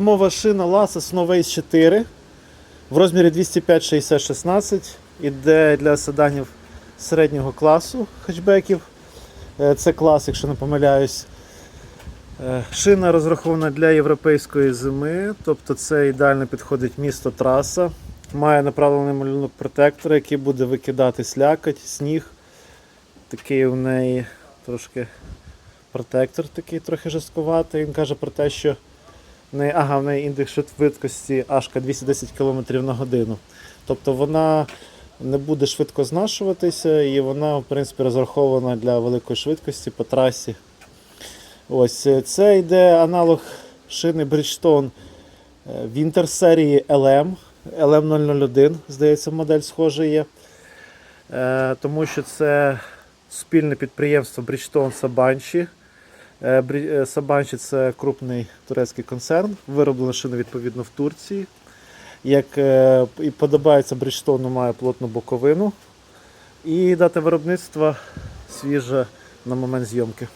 Мова шина Lasa Snow 4 в розмірі 205 60 16 іде для седанів середнього класу хетчбеків. Е, Це клас, якщо не помиляюсь. Е, Шина розрахована для європейської зими, тобто це ідеально підходить місто траса. Має направлений малюнок протектора, який буде викидати слякоть, сніг. Такий у неї трошки протектор такий трохи жорсткуватий. Він каже про те, що в неї, ага, в неї індекс швидкості аж 210 км на годину. Тобто вона не буде швидко знашуватися і вона, в принципі, розрахована для великої швидкості по трасі. Ось е, це йде аналог шини Bridgestone Winter серії LM. LM001, здається, модель схожа є. Е, Тому що це спільне підприємство Bridgestone Sabanci. Е, е, Sabanci це крупний турецький концерн, вироблена шина відповідно в Турції. Як е, і подобається Bridgestone, має плотну боковину. І дата виробництва свіжа на момент зйомки.